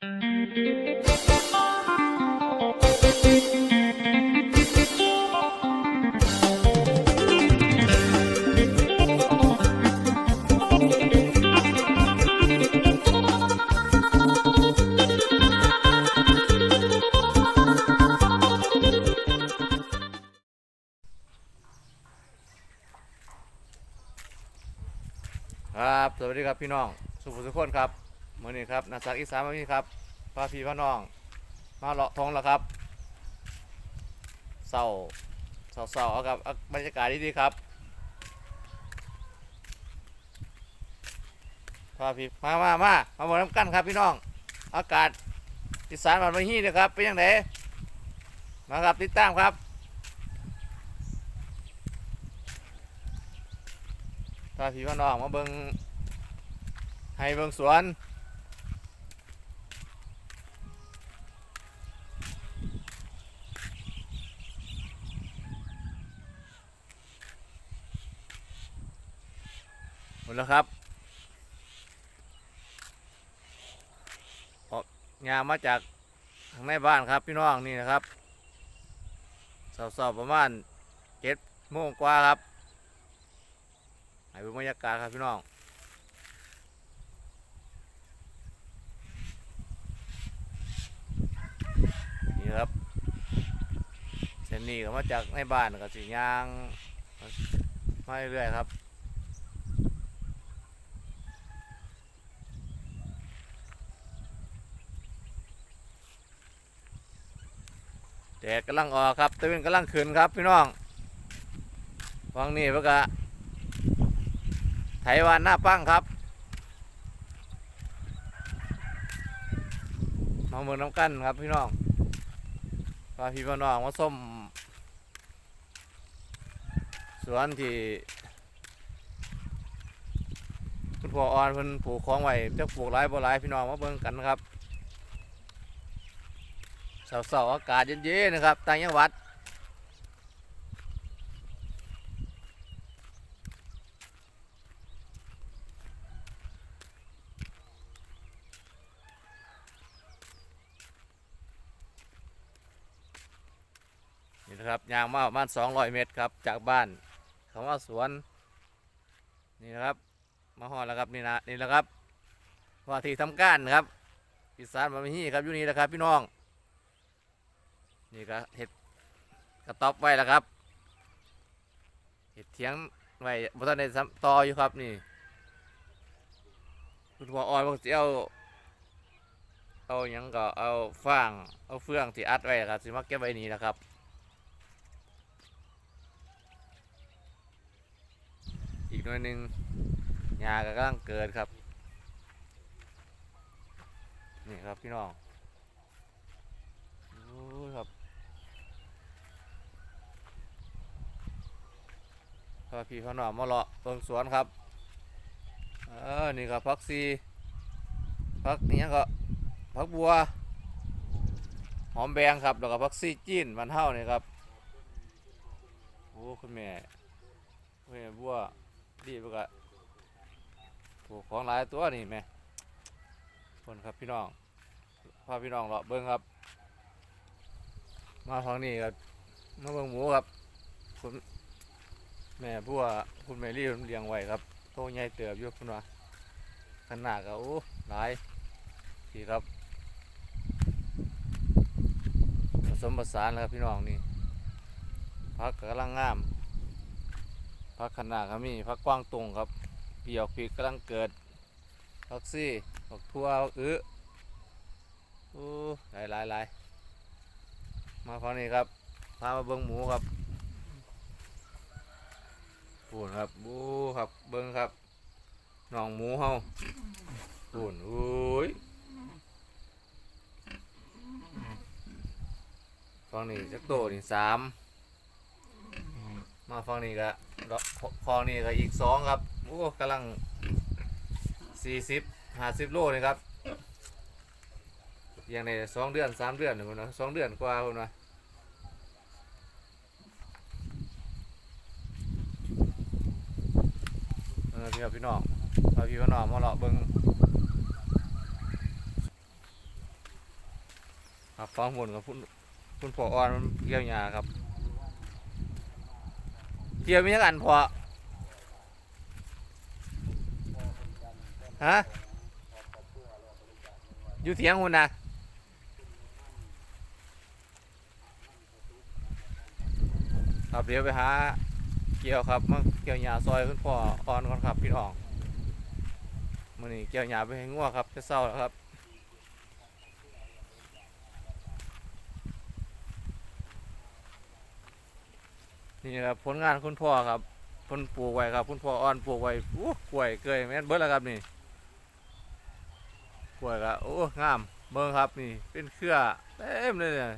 ครับ สวัสดีครับพี่น้อง สุภุสุขคนครับ มื่อนี้ครับนาศักอีสานมาพี่ครับพาพี่พาน้อง มาเลาะทงแล้วครับเศร้าเศร้าเศร้าเอาครับบรรยากาศดีๆครับพาพี่มามามามาหมดน้ำกันครับพี่น้อง อากาศอีสานมันมาฮี่นะครับเป็นยังไงมาครับติดตามครับพาพี่พาน้องมาเบิงให้เบิ้งสวน แล้วครับออกงานมาจากทางในบ้านครับพี่น้องนี่นะครับสอบๆประมาณเจ็ดโมงกว่าครับให้เป็นบรรยากาศครับพี่น้องนี่ครับเส้นนี้ก็มาจากในบ้านก็สียางมาเรื่อยครับ ดดกำลังออกครับตะวันกำลังขึ้นครับพี่น้องฟังนี่เพื่อกะไถวานหน้าปั้งครับมาเมืองน้ำกันครับพี่น้องพาพี่พน้องมาส้ม สวนที่คุณพ่ออ่อนเพิ่นปลูกของไว้จะปลูกหลายบ่หลายพี่น้องมาเบิ่งกันครับ เสาๆอากาศเย็นๆนะครับต่างจังหวัดนี่นะครับยางมาประมาณ200 เมตรครับ จากบ้านคำว่าสวน นี่นะครับมาหอดแล้วครับนี่นะนี่แหละครับว่าที่ทำการนะครับอีสานบะมี่ครับอยู่นี่แหละครับพี่น้อง นี่ก็เห็ดกระต๊อบไว้แล้วครับเห็ดเทียงไว้บนต้นในซ้ำต่ออยู่ครับนี่คุณหัวอ่อนบางทีเอาเอายังก็เอาฟางเอาเฟืองที่อัดไว้ครับสิมาเก็บไว้นี่นะครับอีกหน่วยหนึ่งหญ้าก็กำลังเกิดครับ นี่ครับพี่น้อง โอ้ครับ พาพี่พาน้องมาเลาะเบิ่งสวนครับเออนี่ก็พักซีพักนี่ยังก็พักบัว หอมแบงครับแล้วก็พักซีจีนมันเท่านี่ครับโอ้คุณแม่คุณแม่บัวดีปกะถูกของหลายตัวนี่แม่คนครับพี่น้องพาพี่น้องเลาะเบิ่งครับ มาฟังนี่ครับมาเบิ่งหมูครับคุณ แม่บัวคุณแมรี่เลี้ยงไว้ครับโตใหญ่เติบอยู่คุณว่าขนาดก็โอ้หลายสีครับ ผสมผสานแล้วครับพี่น้องนี่พักกำลังงามพักขนาดก็มีพักกว้างตรงครับเปียกปีกกำลังเกิดพักซี่พักทั่วอื้อโอ้หลายหลายหลายมาฟังนี่ครับพามาเบิ่งหมูครับ ปูนครับบูครับเบิ้งครับหนองหมูเฮาปูนอุ้ยฟังนี่จักโตนี่สามมาฟังนี่ก็ดอกฟองนี่ก็อีกสองครับโอ้กำลังสี่สิบห้าสิบโลนี่ครับอย่างในสองเดือนสามเดือนคนนะสองเดือนกว่าคนนะ เออ พี่พี่น้องพาพี่พี่น้องมาเลาะเบิ้งครับฟังผลกับคุณคุณพ่ออ่อนมันเกี่ยวหญ้าครับเกี่ยวมีจักอันพอฮะอยู่เถียงคุณนะครับเดี๋ยวไปหา เกี่ยวครับมาเกี่ยวหญ้าซอยคุณพ่ออ่อนก่อนครับพี่น้องมื้อนี้เกี่ยวหญ้าไปให้งัวครับจะเศร้าแล้วครับนี่ครับผลงานคุณพ่อครับเพ่นปลูกไว้ครับคุณพ่ออ่อนปลูกไว้โอ้กล้วยเกยแม่นเบิดแล้วครับนี่กล้วยก็โอ้งามเบิ่งครับนี่เป็นเครือเต็มเลยเนี่ย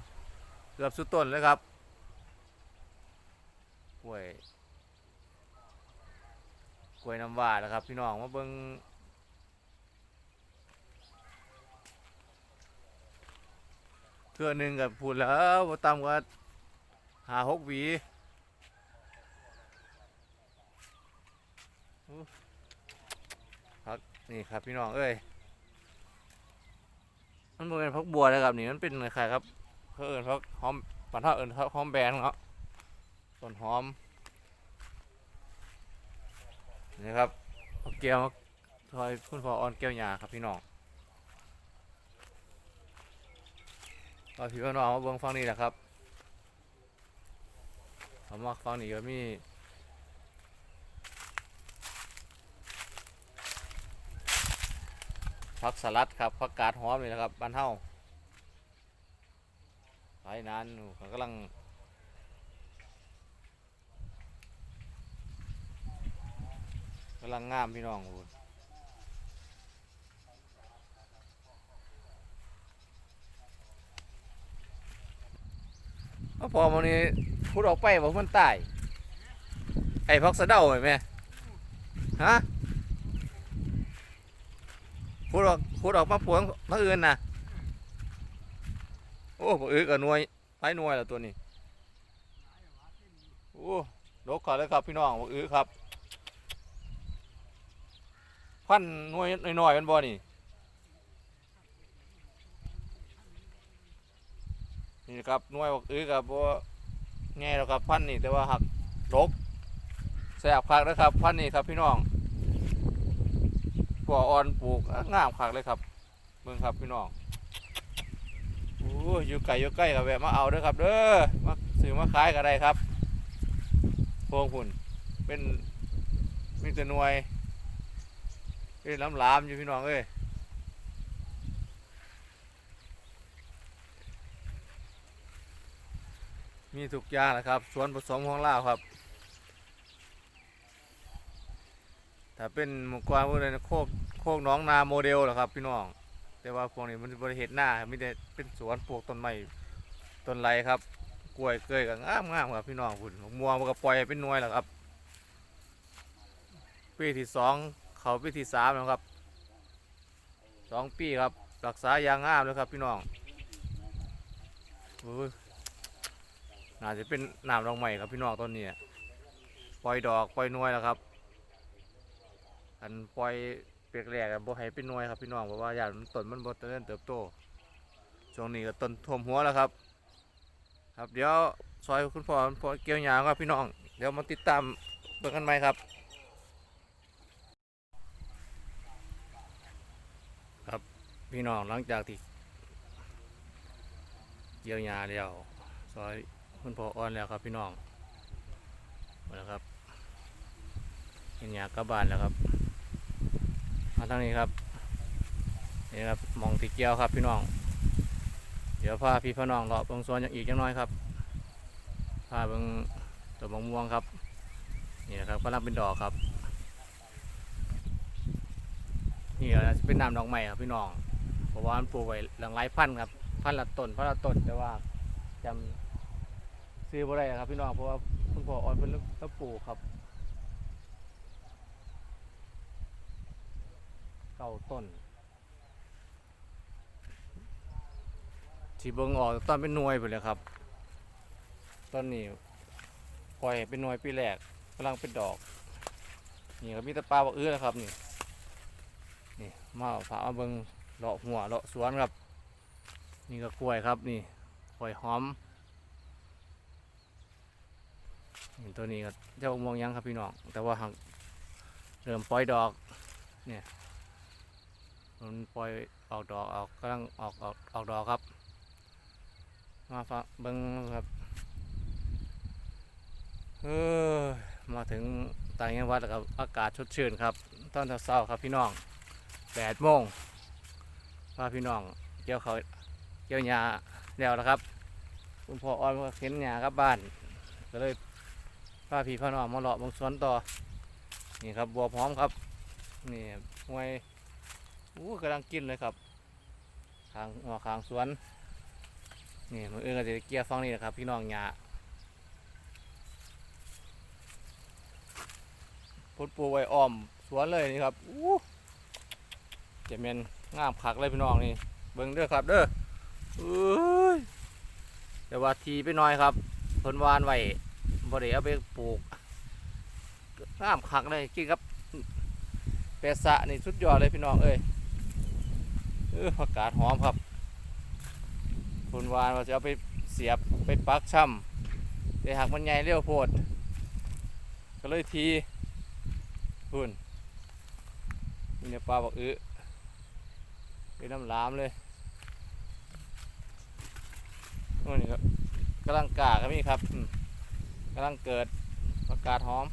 เกือบสุดต้นเลยครับกล้วย กล้วยน้ำว้านะครับ พี่น้องมาเบิ่งเครือหนึ่งกับพูดแล้วบ่ต่ำกว่าหาหกหวีนี่ครับพี่น้องเอ้ยมันเป็นพักบัวนะครับนี่มันเป็นอะไรครับเขาเอิญพักหอมปันเท่าเอิญพักหอมแบนเนาะต้นหอม นี่ครับเอาแก้วมาทอยคุณพ่อออนแก้วหยาครับพี่น้องเอาพี่น้องมาเบิ่งฟังนี่แหละครับเอามาฟังนี่ก็มีผักสลัดครับผักกาดหอมนี่แหละครับบ้านเฮาไปนานเขากำลัง กำลังงามพี่น้องพูดเอพอมันนี้พูดออกไปบอกมันตาย ไอ้พักสะเดาเห็นไหมฮะพูดออกพูดออกมาพวงมาอื่นนะโอ้บ่อึกกับหน่วยไปหน่วยแล้วตัวนี้โอ้ดกขาเลยครับพี่น้องบ่อึครับ พันหน่วยน้อยๆเป็นบ่นี่นี่ครับหน่วยบ่อึกับบ่แง่แล้วครับพันนี่แต่ว่าหักดกแสบคักนะครับ พันนี่ครับพี่น้องปัวอ่อนปลูกงามคักเลยครับเบิ่งครับพี่น้องโอ้ยอยู่ไกลอยู่ใกล้กับแวะมาเอาเด้อครับเด้อมาซื้อมาขายก็ได้ครับพวงพุ่นเป็นมีแต่หน่วย เป็นลำลามอยู่พี่น้องเอ้ยมีทุกอย่างนะครับสวนผสมของลาวครับ ถ้าเป็นหมูกวางพวกนั้นโคกโคกน้องนาโมเดลเหรอครับ พี่น้อง แต่ว่าพวกนี้มันบริเหตุหน้าครับมีแต่เป็นสวนปลูกต้นไม้ต้นไรครับ กล้วยเกยกับงามงามครับพี่น้องคุณมะม่วมันก็ปล่อยเป็นน่วยแล้วครับ ปีที่สอง เขาปีที่สามแล้วครับสองปีครับ รักษายางงามเลยครับพี่น้องโอ้ยน่าจะเป็นน้ำรองใหม่ครับพี่น้องต้นนี้ปล่อยดอกปล่อยนวยแล้วครับ อันปล่อยเปียกแหลกบ่ให้เป็นนวยครับพี่น้องเพราะว่าอย่างมันต้นมันบ่เริญเติบโตช่วงนี้ก็ต้นท่วมหัวแล้วครับ ครับเดี๋ยวซอยคุณพ่อคุณพ่อเกี่ยวยางครับพี่น้อง เดี๋ยวมาติดตามเบิ่งกันไหมครับ พี่น้องหลังจากที่เกี่ยวยาแล้วซอยคุณพ่ออ่อนแล้วครับพี่น้องมาแล้วครับเกี่ยวยากลับานแล้วครับ มาทางนี้ครับนี่ครับมองติเกียวครับพี่น้อง เดี๋ยวพาพี่พ่อน้องเลาะเบิ่งสวนอย่างอีกจังน้อยครับพาเบิ่งต้นมะม่วงครับนี่นะครับกำลังเป็นดอกครับนี่แหละเป็นน้ำดอกใหม่ครับพี่น้อง เพราะว่ามันปลูกไว้หลังหลายพันธุ์ครับ พันละต้นพันละต้นแต่ว่าจำซื้อบ่ได้ครับพี่น้องเพราะว่าคุณพ่ออ่อนเพิ่นแล้วปลูกครับเก้าต้นที่เบิงออกตอนเป็นหน่วยไปเลยครับต้นนี้ปล่อยให้เป็นหน่วยปีแรกกำลังเป็นดอก นี่ก็มีตะปลาบักอื้อนะครับนี่นี่มาเอามาเบิง เลาะหัวเลาะสวนครับ นี่ก็กล้วยครับนี่กล้วยหอมตัวนี้ก็เจ้ามวงยังครับพี่น้อง แต่ว่าหักเริ่มปล่อยดอก เนี่ย มันปล่อยออกดอกออกกำลังออกออกออกดอกครับ มาฟังเบิ้งครับเออมาถึงต่างจังหวัดแล้วครับ อากาศชดชื่นครับ ตอนเช้าๆครับพี่น้องแปดโมง พาพี่น้องเกี่ยวเขาเกี่ยวหญ้าแล้วนะครับ คุณพ่ออ้อนก็เข็นหญ้ากลับบ้าน ก็เลยพาพี่พ่อน้องมาเลาะบางสวนต่อ นี่ครับบัวพร้อมครับ นี่หวยอู้กำลังกินเลยครับทางหัวขางสวนนี่มืออื่นก็จะเกี่ยวฟังนี่นะครับ พี่น้องหญ้าพุดปูไว้อ้อมสวนเลยนี่ครับอู้ จะเป็นงามคักเลยพี่น้องนี่เบิ่งเด้อครับเด้อเอ้ยแต่ว่าทีไปหน่อยครับเพิ่นวานไว้บ่ได้เอาไปปลูกงามคักเลยกินครับเปสะนี่สุดยอดเลยพี่น้องเอ้ยเออผักกาดหอมครับคุณวานว่าจะเอาไปเสียบไปปักช่ำแต่หากมันใหญ่เรียวโพดก็เลยทีคุณมีเนื้อปลาบอกอื้อ เป็นน้ำลามเลยโน่นนี่ครับกำลังกาครับนี่ครับกำลังเกิดประกาศหอม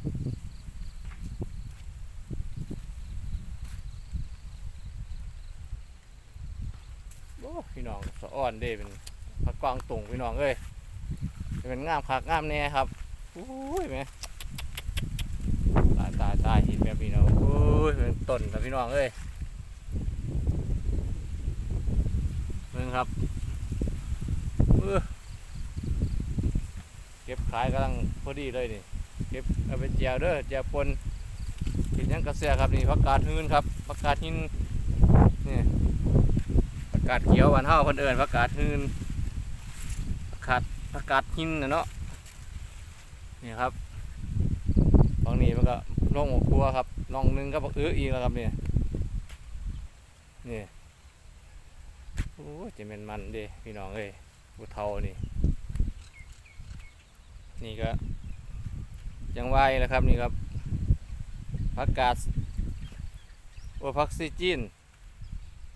โอ้พี่น้องสะอ่อนเด้เป็นผักกวางตุ่งพี่น้องเอ้ยเป็นงามคักงามแน่ครับอุ้ยแม่ตายตายตายเห็นแบบนี้นาะอุ้ยเป็นต้นครับพี่น้องเอ้ย เบิ่งครับเก็บขายกำลังพอดีเลยนี่ เก็บเอาไปเจียวเด้อเจียวปนกินยังกระเสียครับนี่ผักกาดหืนครับผักกาดหินนี่ผักกาดเขียววานเฮาคนเอื่นผักกาดหืนผักกาดผักกาดหินนะเนาะนี่ครับบางนี้มันก็ลงหมกครัวครับลองหนึงก็บักอื้ออีกแล้วครับเนี่ยนี่ อ้จะเป็นมันเด้พี่น้องเอ้ยบุเทานี่ นี่ก็ยังไหวแล้วครับนี่ครับผักกาดโอ้ผักซีจีน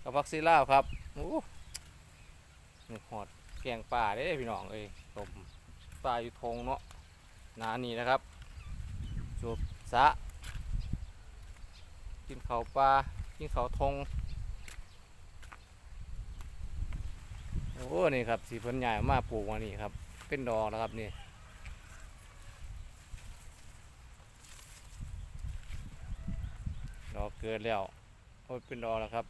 กับพักซีลาวครับโอ้นี่หอดแกงป่าเด้พี่น้องเอ้ยต้มปลาอยู่ทงเนาะนานี่นะครับสูบสะกินเขาปลากินเขาทง โอ้นี่ครับสีเพิ่นใหญ่มาปลูกมานี่ครับ เป็นดอกแล้วครับนี่ดอกเกิดแล้วโอ้ยเป็นดอกแล้วครับ